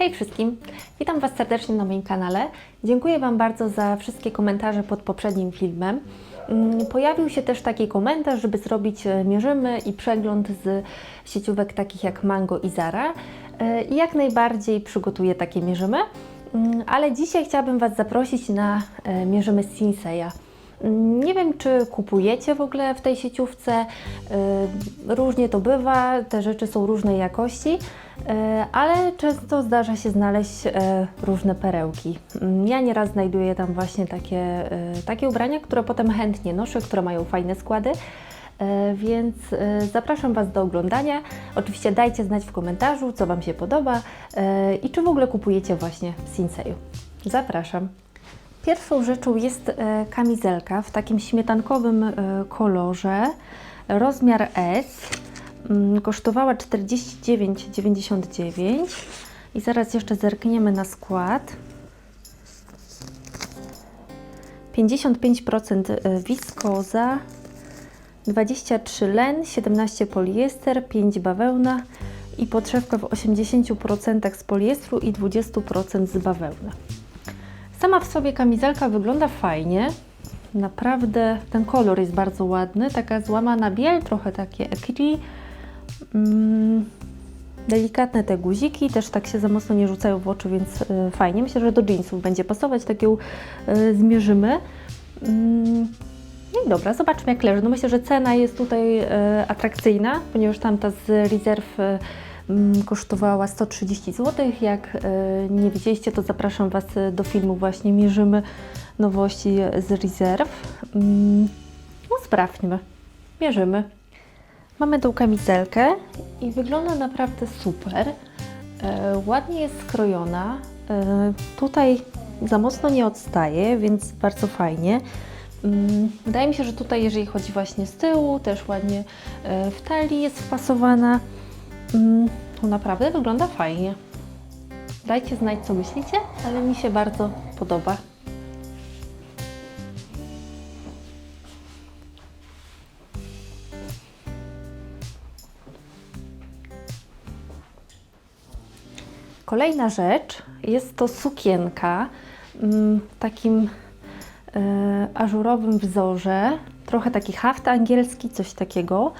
Hej wszystkim! Witam Was serdecznie na moim kanale. Dziękuję Wam bardzo za wszystkie komentarze pod poprzednim filmem. Mm, Pojawił się też taki komentarz, żeby zrobić e, mierzymy i przegląd z sieciówek takich jak Mango i Zara. E, I jak najbardziej przygotuję takie mierzymy. Mm, Ale dzisiaj chciałabym Was zaprosić na e, mierzymy Sinseya. Mm, Nie wiem, czy kupujecie w ogóle w tej sieciówce. Różnie to bywa, te rzeczy są różnej jakości, ale często zdarza się znaleźć y, różne perełki. Mm, Ja nieraz znajduję tam właśnie takie, y, takie ubrania, które potem chętnie noszę, które mają fajne składy. Więc zapraszam Was do oglądania. Oczywiście dajcie znać w komentarzu, co Wam się podoba i czy w ogóle kupujecie właśnie w Sinseju. Zapraszam. Pierwszą rzeczą jest e, kamizelka w takim śmietankowym e, kolorze, rozmiar S. Mm, Kosztowała 49,99 i zaraz jeszcze zerkniemy na skład. 55% e, wiskoza, 23 len, 17 poliester, 5 bawełna i podszewka w 80% z poliestru i 20% z bawełny. Sama w sobie kamizelka wygląda fajnie. Naprawdę ten kolor jest bardzo ładny. Taka złamana biel, trochę takie ekri. Mm, delikatne te guziki, też tak się za mocno nie rzucają w oczy, więc y, fajnie. Myślę, że do jeansów będzie pasować. Tak ją y, zmierzymy. Mm, no i dobra, zobaczmy jak leży. No myślę, że cena jest tutaj y, atrakcyjna, ponieważ tamta z rezerw mm, kosztowała 130 zł. Jak nie widzieliście, to zapraszam Was do filmu właśnie Mierzymy nowości z rezerw. No sprawdźmy, mierzymy. Mamy tą kamizelkę i wygląda naprawdę super. E, ładnie jest skrojona. E, tutaj za mocno nie odstaje, więc bardzo fajnie. Mm, Wydaje mi się, że tutaj, jeżeli chodzi właśnie z tyłu, też ładnie e, w talii jest wpasowana. Mm, To naprawdę wygląda fajnie. Dajcie znać, co myślicie, ale mi się bardzo podoba. Kolejna rzecz jest to sukienka w takim e, ażurowym wzorze, trochę taki haft angielski, coś takiego.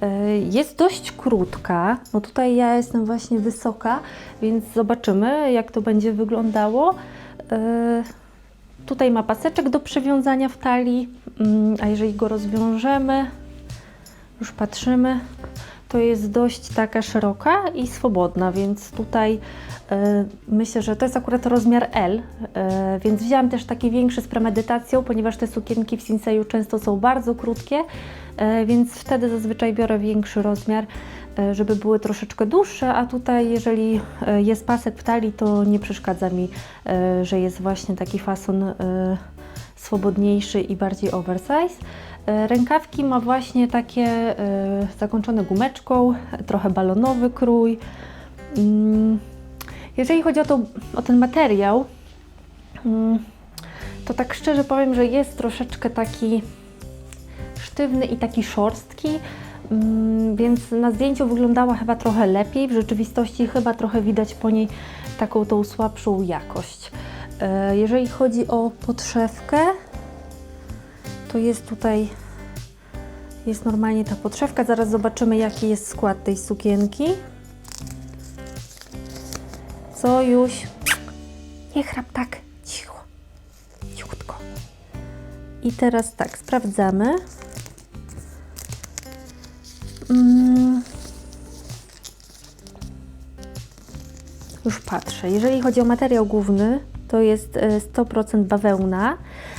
E, jest dość krótka, no tutaj ja jestem właśnie wysoka, więc zobaczymy jak to będzie wyglądało. E, tutaj ma paseczek do przywiązania w talii, mm, a jeżeli go rozwiążemy, już patrzymy, to jest dość taka szeroka i swobodna, więc tutaj e, myślę, że to jest akurat rozmiar L, e, więc wzięłam też taki większy z premedytacją, ponieważ te sukienki w Sinseju często są bardzo krótkie, e, więc wtedy zazwyczaj biorę większy rozmiar, e, żeby były troszeczkę dłuższe, a tutaj jeżeli e, jest pasek w talii, to nie przeszkadza mi, e, że jest właśnie taki fason e, swobodniejszy i bardziej oversize. E, Rękawki ma właśnie takie e, zakończone gumeczką, trochę balonowy krój. Mm, Jeżeli chodzi o, to, o ten materiał, mm, to tak szczerze powiem, że jest troszeczkę taki sztywny i taki szorstki, mm, więc na zdjęciu wyglądała chyba trochę lepiej. W rzeczywistości chyba trochę widać po niej taką tą słabszą jakość. E, Jeżeli chodzi o podszewkę, to jest tutaj jest normalnie ta podszewka. Zaraz zobaczymy, jaki jest skład tej sukienki. Co już? Nie chrap tak. Cicho. Cichutko. I teraz tak, sprawdzamy. Mm. Już patrzę. Jeżeli chodzi o materiał główny, to jest e, 100% bawełna,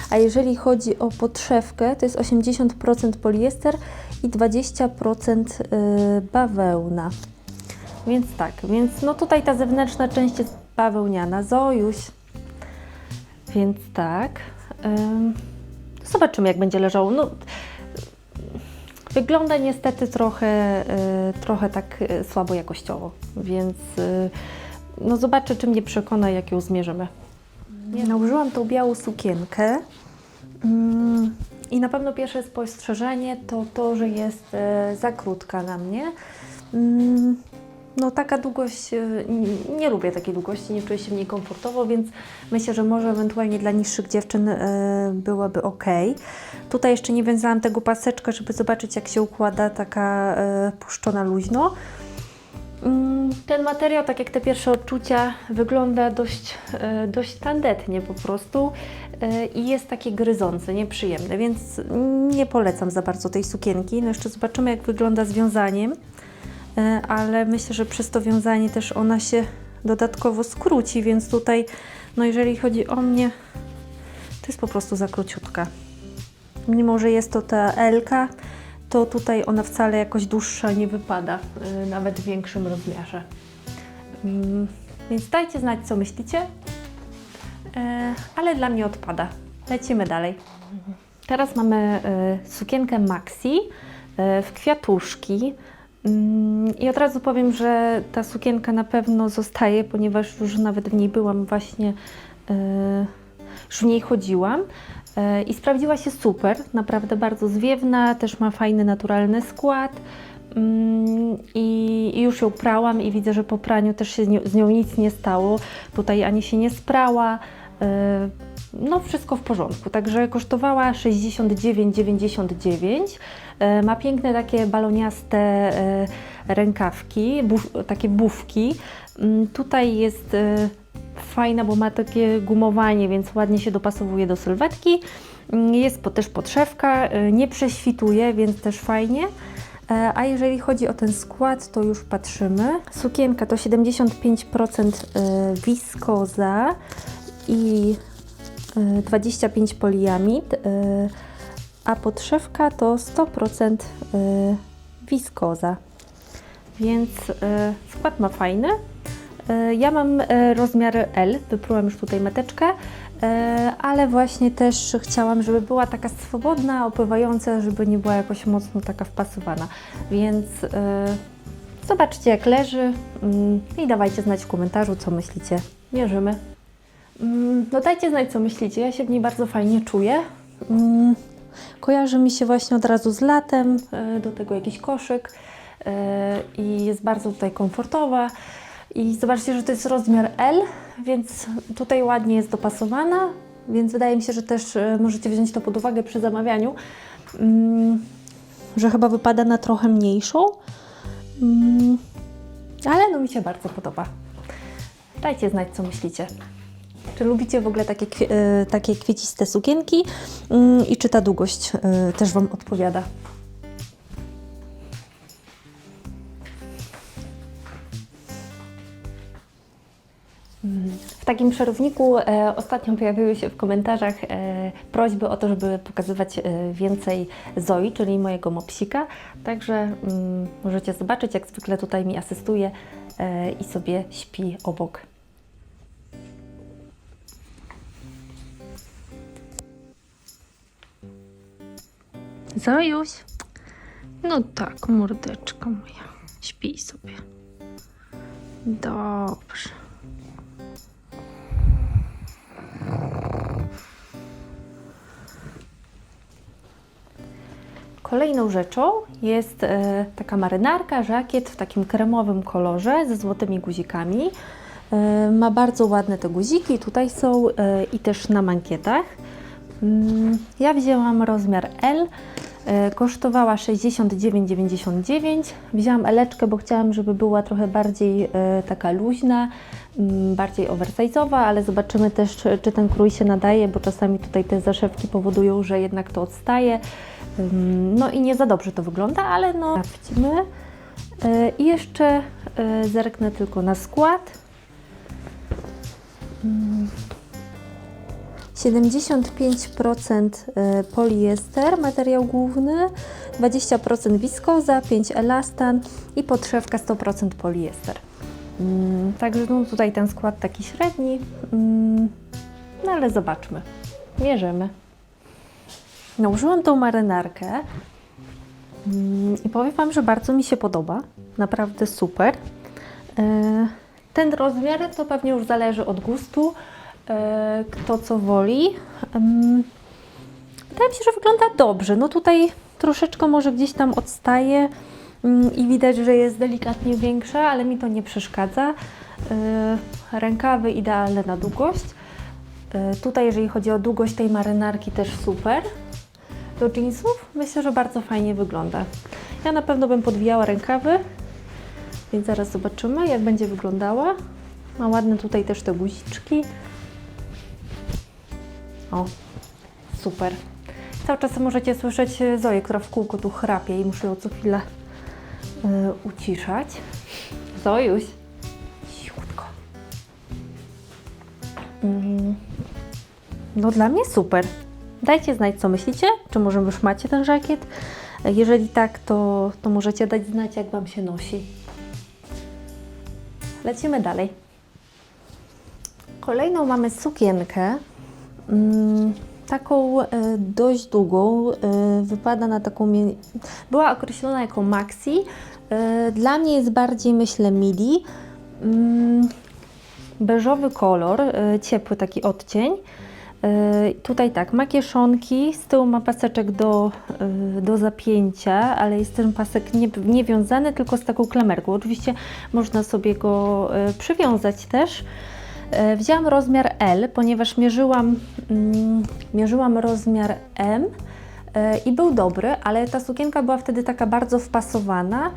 a jeżeli chodzi o podszewkę, to jest 80% poliester i 20% e, bawełna. Więc tak, więc no tutaj ta zewnętrzna część jest bawełniana, zojuś. Więc tak. Ym, zobaczymy, jak będzie leżało. No, wygląda niestety trochę, y, trochę tak słabo jakościowo, więc no zobaczę, czy mnie przekona, jak ją zmierzymy. Nałożyłam tą białą sukienkę mm, i na pewno pierwsze spostrzeżenie to to, że jest e, za krótka na mnie. Mm, no taka długość, e, nie lubię takiej długości, nie czuję się w niej komfortowo, więc myślę, że może ewentualnie dla niższych dziewczyn e, byłaby ok. Tutaj jeszcze nie wiązałam tego paseczka, żeby zobaczyć jak się układa taka puszczona luźno. Mm, Ten materiał, tak jak te pierwsze odczucia, wygląda dość, e, dość tandetnie po prostu e, i jest taki gryzący, nieprzyjemny, więc nie polecam za bardzo tej sukienki. No jeszcze zobaczymy, jak wygląda z wiązaniem, e, ale myślę, że przez to wiązanie też ona się dodatkowo skróci, więc tutaj, no jeżeli chodzi o mnie, to jest po prostu za króciutka. Mimo, że jest to ta Elka, to tutaj ona wcale jakoś dłuższa nie wypada, y, nawet w większym rozmiarze. Mm, Więc dajcie znać, co myślicie, E, ale dla mnie odpada. Lecimy dalej. Teraz mamy e, sukienkę maxi e, w kwiatuszki. Mm, I od razu powiem, że ta sukienka na pewno zostaje, ponieważ już nawet w niej byłam właśnie, już w niej chodziłam. E, I sprawdziła się super, naprawdę bardzo zwiewna, też ma fajny, naturalny skład. Mm, I, już ją prałam i widzę, że po praniu też się z nią, nic nie stało. Tutaj ani się nie sprała. e, No wszystko w porządku. Także kosztowała 69,99. E, Ma piękne takie baloniaste rękawki, buf, takie bufki. Mm, Tutaj jest fajna, bo ma takie gumowanie, więc ładnie się dopasowuje do sylwetki. Mm, Jest też podszewka, e, nie prześwituje, więc też fajnie. E, A jeżeli chodzi o ten skład, to już patrzymy. Sukienka to 75% e, wiskoza i e, 25 poliamid, e, a podszewka to 100% e, wiskoza. Więc skład ma fajny. E, Ja mam e, rozmiar L, wyprułam już tutaj meteczkę, e, ale właśnie też chciałam, żeby była taka swobodna, opływająca, żeby nie była jakoś mocno taka wpasowana. Więc zobaczcie jak leży mm, i dawajcie znać w komentarzu, co myślicie. Mierzymy. Mm, No dajcie znać, co myślicie. Ja się w niej bardzo fajnie czuję. Mm, Kojarzy mi się właśnie od razu z latem, do tego jakiś koszyk i jest bardzo tutaj komfortowa. I zobaczcie, że to jest rozmiar L, więc tutaj ładnie jest dopasowana, więc wydaje mi się, że też e, możecie wziąć to pod uwagę przy zamawianiu, mm, że chyba wypada na trochę mniejszą, mm, ale no mi się bardzo podoba. Dajcie znać, co myślicie. Czy lubicie w ogóle takie, e, takie kwieciste sukienki Mm, i czy ta długość e, też Wam odpowiada? W takim przerwniku e, ostatnio pojawiły się w komentarzach e, prośby o to, żeby pokazywać e, więcej Zoi, czyli mojego mopsika. Także mm, możecie zobaczyć, jak zwykle tutaj mi asystuje e, i sobie śpi obok. Zajuś. No tak, mordeczka moja. Śpij sobie. Dobrze. Kolejną rzeczą jest e, taka marynarka, żakiet w takim kremowym kolorze ze złotymi guzikami. E, ma bardzo ładne te guziki, tutaj są e, i też na mankietach. Mm, ja wzięłam rozmiar L, e, kosztowała 69,99. Wzięłam eleczkę, bo chciałam, żeby była trochę bardziej e, taka luźna, mm, bardziej oversize'owa, ale zobaczymy też, czy, ten krój się nadaje, bo czasami tutaj te zaszewki powodują, że jednak to odstaje. Ym, No i nie za dobrze to wygląda, ale no sprawdźmy. E, I jeszcze zerknę tylko na skład. Ym, 75% e, poliester, materiał główny, 20% wiskoza, 5 elastan i podszewka 100% poliester. Ym, Także no, tutaj ten skład taki średni, Ym, no ale zobaczmy, mierzymy. Nałożyłam tą marynarkę mm, i powiem Wam, że bardzo mi się podoba. Naprawdę super. E, Ten rozmiar to pewnie już zależy od gustu, kto co woli. Wydaje mi się, że wygląda dobrze. No tutaj troszeczkę może gdzieś tam odstaje, Mm, I widać, że jest delikatnie większa, ale mi to nie przeszkadza. Yy, Rękawy idealne na długość. Yy, Tutaj, jeżeli chodzi o długość tej marynarki, też super. Do jeansów myślę, że bardzo fajnie wygląda. Ja na pewno bym podwijała rękawy, więc zaraz zobaczymy, jak będzie wyglądała. Ma ładne tutaj też te guziczki. O, super. Cały czas możecie słyszeć Zoję, która w kółko tu chrapie i muszę ją co chwilę y, uciszać. Zojuś, cichutko. Mm. No dla mnie super. Dajcie znać, co myślicie. Czy może już macie ten żakiet? Jeżeli tak, to, to możecie dać znać, jak Wam się nosi. Lecimy dalej. Kolejną mamy sukienkę. Taką e, dość długą. E, wypada na taką. Była określona jako maxi. E, dla mnie jest bardziej, myślę, midi. Mm, beżowy kolor, e, ciepły taki odcień. E, Tutaj tak, ma kieszonki, z tyłu ma paseczek do, e, do zapięcia, ale jest ten pasek nie, nie wiązany, tylko z taką klamerką. Oczywiście można sobie go e, przywiązać też. E, Wzięłam rozmiar L, ponieważ mierzyłam, mm, mierzyłam rozmiar M e, i był dobry, ale ta sukienka była wtedy taka bardzo wpasowana,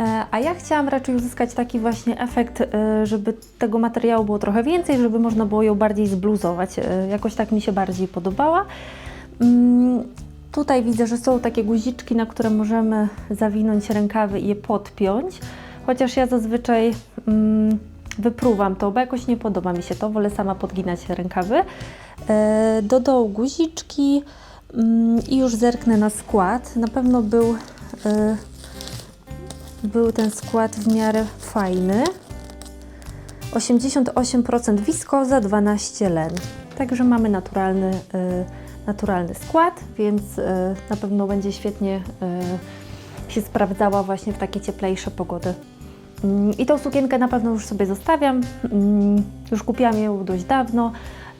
e, a ja chciałam raczej uzyskać taki właśnie efekt, żeby tego materiału było trochę więcej, żeby można było ją bardziej zbluzować. Jakoś tak mi się bardziej podobała. Mm, Tutaj widzę, że są takie guziczki, na które możemy zawinąć rękawy i je podpiąć. Chociaż ja zazwyczaj mm, wypruwam to, bo jakoś nie podoba mi się to, wolę sama podginać rękawy. E, do dołu guziczki mm, i już zerknę na skład. Na pewno był, e, był ten skład w miarę fajny. 88% wiskoza, 12 len. Także mamy naturalny, e, naturalny skład, więc e, na pewno będzie świetnie e, się sprawdzała właśnie w takie cieplejsze pogody. Mm, I tą sukienkę na pewno już sobie zostawiam. Mm, Już kupiłam ją dość dawno,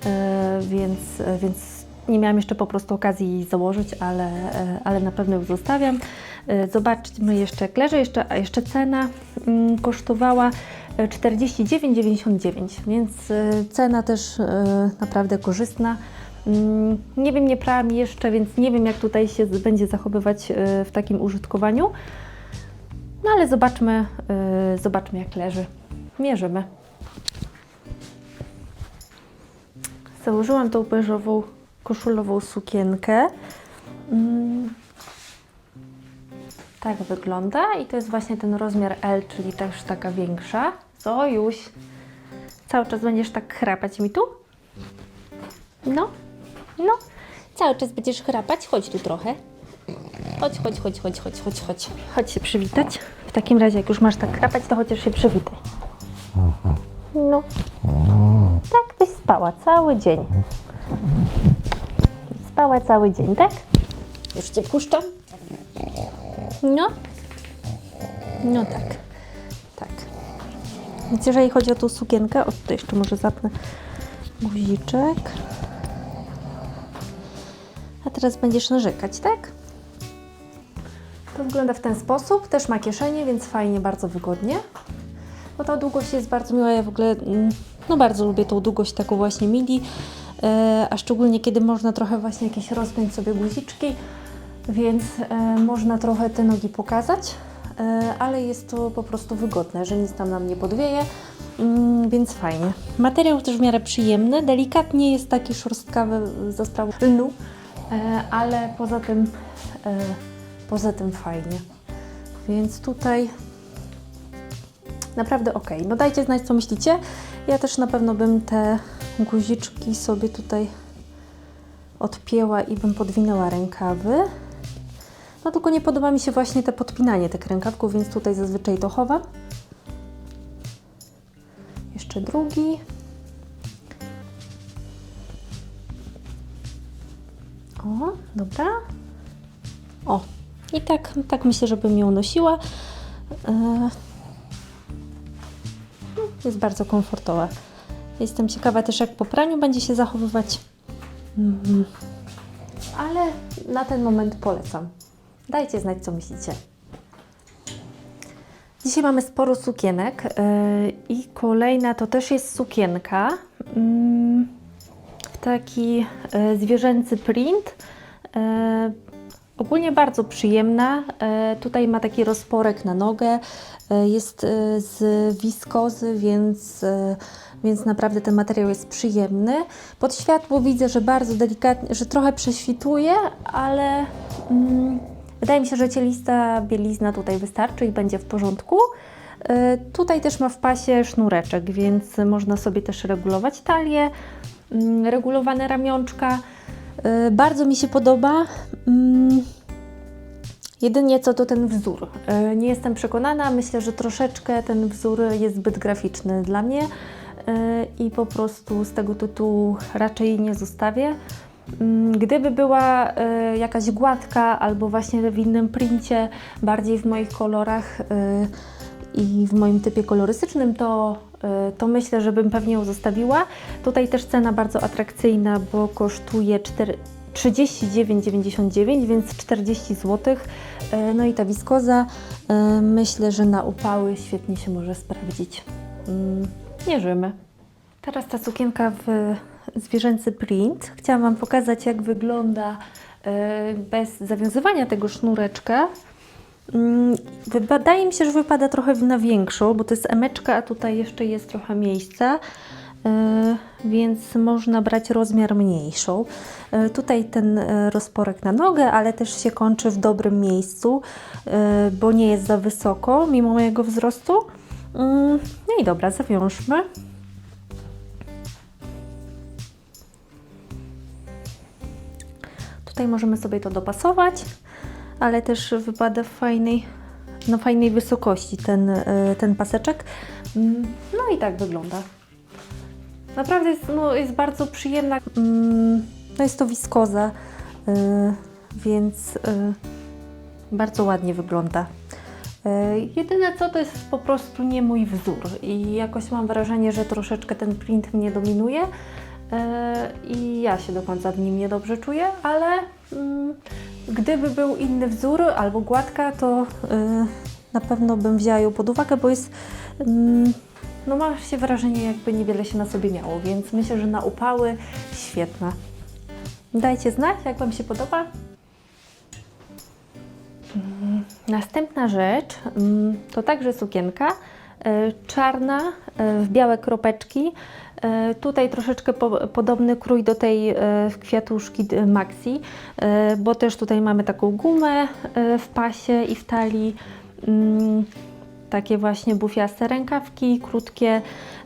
e, więc, więc nie miałam jeszcze po prostu okazji jej założyć, ale, e, ale na pewno ją zostawiam. E, Zobaczmy jeszcze leży, jeszcze, a jeszcze cena mm, kosztowała e, 49,99, więc cena też naprawdę korzystna. Nie wiem, nie prałam jeszcze, więc nie wiem jak tutaj się będzie zachowywać w takim użytkowaniu. No ale zobaczmy, yy, zobaczmy jak leży. Mierzymy. Założyłam tą beżową koszulową sukienkę. Mm. Tak wygląda i to jest właśnie ten rozmiar L, czyli też taka większa. Zojuś, cały czas będziesz tak chrapać mi tu? No, no, cały czas będziesz chrapać, chodź tu trochę. Chodź, chodź, chodź, chodź, chodź, chodź, chodź. Chodź się przywitać. W takim razie, jak już masz tak krapać, to chociaż się przywitaj. No. Tak byś spała cały dzień. Spała cały dzień, tak? Już cię puszczam? No. No tak. Tak. Więc jeżeli chodzi o tą sukienkę, o tutaj jeszcze może zapnę guziczek. A teraz będziesz narzekać, tak? Wygląda w ten sposób. Też ma kieszenie, więc fajnie, bardzo wygodnie. Bo ta długość jest bardzo miła. Ja w ogóle mm, no bardzo lubię tą długość taką właśnie midi. E, a szczególnie kiedy można trochę właśnie jakieś rozpiąć sobie guziczki, więc e, można trochę te nogi pokazać. E, ale jest to po prostu wygodne, że nic tam nam nie podwieje, mm, więc fajnie. Materiał też w miarę przyjemny, delikatnie jest taki szorstkawy za sprawą lnu, ale poza tym poza tym fajnie. Więc tutaj naprawdę ok. No dajcie znać, co myślicie. Ja też na pewno bym te guziczki sobie tutaj odpięła i bym podwinęła rękawy. No tylko nie podoba mi się właśnie te podpinanie tych rękawków, więc tutaj zazwyczaj to chowam. Jeszcze drugi. O, dobra. O, i tak, tak myślę, żebym ją nosiła. E, Jest bardzo komfortowa. Jestem ciekawa też, jak po praniu będzie się zachowywać. Mhm. Ale na ten moment polecam. Dajcie znać, co myślicie. Dzisiaj mamy sporo sukienek yy, i kolejna to też jest sukienka. Mm, taki yy, zwierzęcy print. Ogólnie bardzo przyjemna. Yy, tutaj ma taki rozporek na nogę. Yy, jest yy, z wiskozy, więc, więc naprawdę ten materiał jest przyjemny. Pod światło widzę, że bardzo delikatnie, że trochę prześwituje, ale mm, wydaje mi się, że cielista bielizna tutaj wystarczy i będzie w porządku. Tutaj też ma w pasie sznureczek, więc można sobie też regulować talię, mm, regulowane ramionczka. Y, Bardzo mi się podoba. Mm, Jedynie co to ten wzór. Y, Nie jestem przekonana, myślę, że troszeczkę ten wzór jest zbyt graficzny dla mnie y, i po prostu z tego tytułu raczej nie zostawię. Mm, Gdyby była jakaś gładka albo właśnie w innym princie, bardziej w moich kolorach i w moim typie kolorystycznym, to, to myślę, że bym pewnie ją zostawiła. Tutaj też cena bardzo atrakcyjna, bo kosztuje 4 39,99, więc 40 zł. Y, No i ta wiskoza y, myślę, że na upały świetnie się może sprawdzić. Mm, Mierzymy. Teraz ta sukienka w zwierzęcy print. Chciałam Wam pokazać, jak wygląda bez zawiązywania tego sznureczka. Mm, Wydaje mi się, że wypada trochę na większą, bo to jest emeczka, a tutaj jeszcze jest trochę miejsca, e, więc można brać rozmiar mniejszą. E, Tutaj ten e, rozporek na nogę, ale też się kończy w dobrym miejscu, bo nie jest za wysoko, mimo mojego wzrostu. Mm, No i dobra, zawiążmy. Tutaj możemy sobie to dopasować, ale też wypada w fajnej, na fajnej wysokości ten, e, ten paseczek. Mm, No i tak wygląda. Naprawdę jest, no, jest bardzo przyjemna. Mm, No jest to wiskoza, e, więc e, bardzo ładnie wygląda. Jedyne co to jest po prostu nie mój wzór i jakoś mam wrażenie, że troszeczkę ten print mnie dominuje i ja się do końca w nim niedobrze czuję, ale mm, gdyby był inny wzór albo gładka, to e, na pewno bym wzięła ją pod uwagę, bo jest mm, no ma się wrażenie jakby niewiele się na sobie miało, więc myślę, że na upały świetna. Dajcie znać, jak Wam się podoba. Następna rzecz mm, to także sukienka e, czarna e, w białe kropeczki. E, Tutaj troszeczkę po, podobny krój do tej e, kwiatuszki d- Maxi, e, bo też tutaj mamy taką gumę e, w pasie i w talii. Mm, Takie właśnie bufiaste rękawki, krótkie.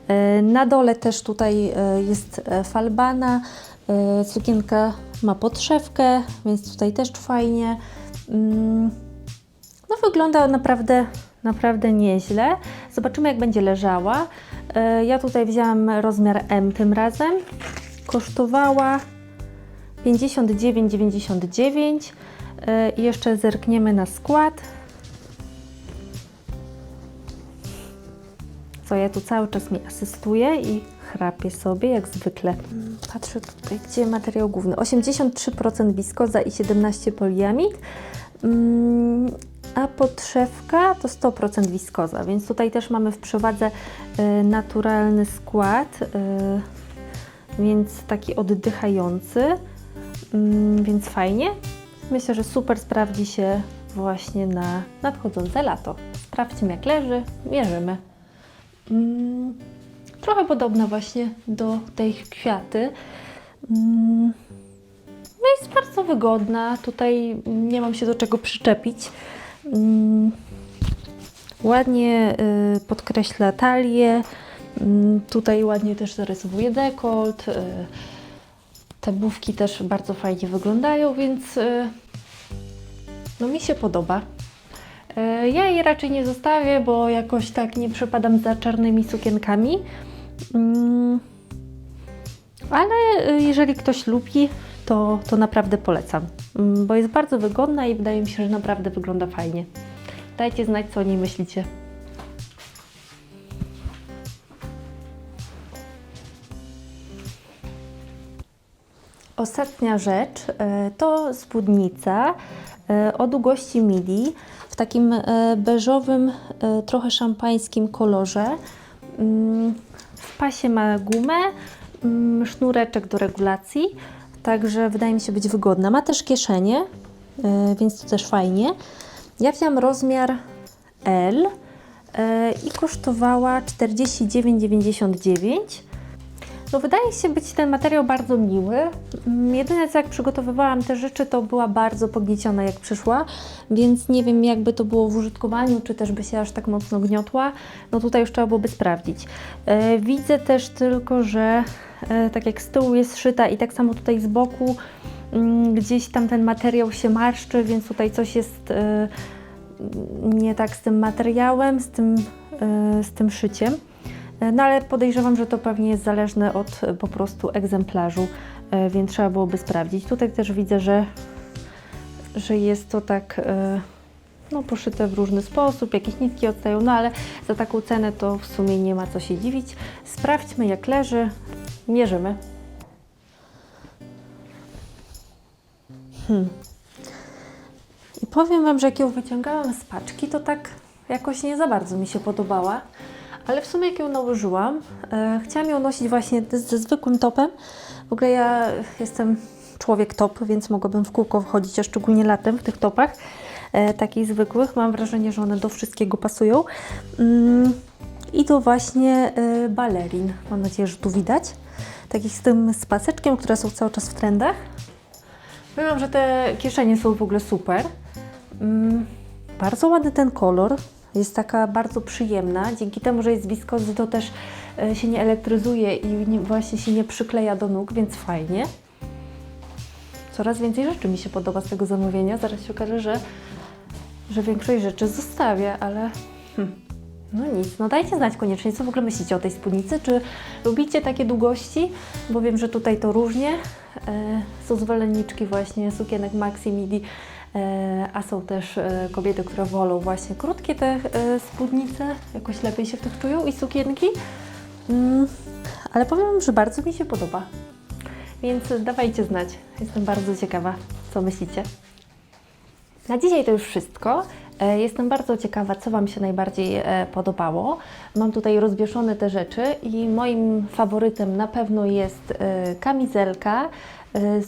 E, Na dole też tutaj e, jest e, falbana. E, Sukienka ma podszewkę, więc tutaj też fajnie. Mm, no wygląda naprawdę, naprawdę nieźle. Zobaczymy jak będzie leżała. E, Ja tutaj wzięłam rozmiar M tym razem. Kosztowała 59,99 E, i jeszcze zerkniemy na skład. Co ja tu cały czas mi asystuje i chrapię sobie jak zwykle. Mm, Patrzę tutaj, gdzie materiał główny. 83% wiskoza i 17 poliamid. A podszewka to 100% wiskoza, więc tutaj też mamy w przewadze y, naturalny skład, y, więc taki oddychający, mm, więc fajnie. Myślę, że super sprawdzi się właśnie na nadchodzące lato. Sprawdźmy jak leży, mierzymy. Mm, trochę podobna właśnie do tej kwiaty. Mm, no jest bardzo wygodna. Tutaj nie mam się do czego przyczepić. Mm, Ładnie y, podkreśla talię. Mm, Tutaj ładnie też zarysowuje dekolt. y, Te bufki też bardzo fajnie wyglądają, więc y, no mi się podoba. Ja jej raczej nie zostawię, bo jakoś tak nie przepadam za czarnymi sukienkami. Mm, Ale jeżeli ktoś lubi, to, to naprawdę polecam, bo jest bardzo wygodna i wydaje mi się, że naprawdę wygląda fajnie. Dajcie znać, co o niej myślicie. Ostatnia rzecz y, to spódnica y, o długości midi w takim e, beżowym, e, trochę szampańskim kolorze. Mm, W pasie ma gumę, mm, sznureczek do regulacji, także wydaje mi się być wygodna. Ma też kieszenie, e, więc to też fajnie. Ja wziąłam rozmiar L e, i kosztowała 49,99. No wydaje się być ten materiał bardzo miły. Mm, Jedyne co jak przygotowywałam te rzeczy, to była bardzo pognieciona jak przyszła, więc nie wiem jakby to było w użytkowaniu, czy też by się aż tak mocno gniotła. No tutaj już trzeba byłoby sprawdzić. E, widzę też tylko, że tak jak z tyłu jest szyta i tak samo tutaj z boku mm, gdzieś tam ten materiał się marszczy, więc tutaj coś jest e, nie tak z tym materiałem, z tym, e, z tym szyciem. E, No ale podejrzewam, że to pewnie jest zależne od e, po prostu egzemplarzu, e, więc trzeba byłoby sprawdzić. Tutaj też widzę, że, że jest to tak e, no, poszyte w różny sposób, jakieś nitki odstają, no ale za taką cenę to w sumie nie ma co się dziwić. Sprawdźmy jak leży, mierzymy. Hmm. I powiem Wam, że jak ją wyciągałam z paczki, to tak jakoś nie za bardzo mi się podobała. Ale w sumie jak ją nałożyłam, e, chciałam ją nosić właśnie ze zwykłym topem. W ogóle ja jestem człowiek top, więc mogłabym w kółko wchodzić, a szczególnie latem w tych topach takich zwykłych. Mam wrażenie, że one do wszystkiego pasują. Mm, I to właśnie e, balerin. Mam nadzieję, że tu widać. Takich z tym z paseczkiem, które są cały czas w trendach. Powiem, że te kieszenie są w ogóle super. Mm, bardzo ładny ten kolor. Jest taka bardzo przyjemna. Dzięki temu, że jest wiskozy, to też e, się nie elektryzuje i nie, właśnie się nie przykleja do nóg, więc fajnie. Coraz więcej rzeczy mi się podoba z tego zamówienia. Zaraz się okaże, że, że większość rzeczy zostawię, ale hmm, no nic. No dajcie znać koniecznie, co w ogóle myślicie o tej spódnicy. Czy lubicie takie długości? Bo wiem, że tutaj to różnie. E, są zwolenniczki właśnie sukienek maxi midi, e, a są też e, kobiety, które wolą właśnie krótkie te e, spódnice, jakoś lepiej się w tych czują i sukienki. Mm, ale powiem, że bardzo mi się podoba. Więc dawajcie znać. Jestem bardzo ciekawa, co myślicie. Na dzisiaj to już wszystko. E, Jestem bardzo ciekawa, co Wam się najbardziej e, podobało. Mam tutaj rozwieszone te rzeczy i moim faworytem na pewno jest e, kamizelka,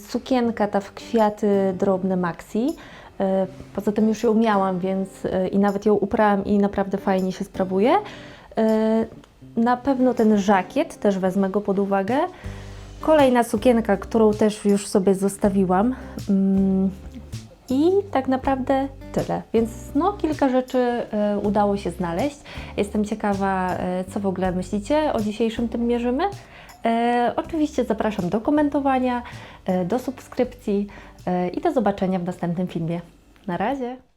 sukienka ta w kwiaty drobne maxi. Poza tym już ją miałam, więc i nawet ją uprałam i naprawdę fajnie się sprawuje. Na pewno ten żakiet, też wezmę go pod uwagę. Kolejna sukienka, którą też już sobie zostawiłam. I tak naprawdę tyle. Więc no, kilka rzeczy e, udało się znaleźć. Jestem ciekawa, e, co w ogóle myślicie o dzisiejszym tym mierzymy. E, oczywiście zapraszam do komentowania, e, do subskrypcji i do zobaczenia w następnym filmie. Na razie!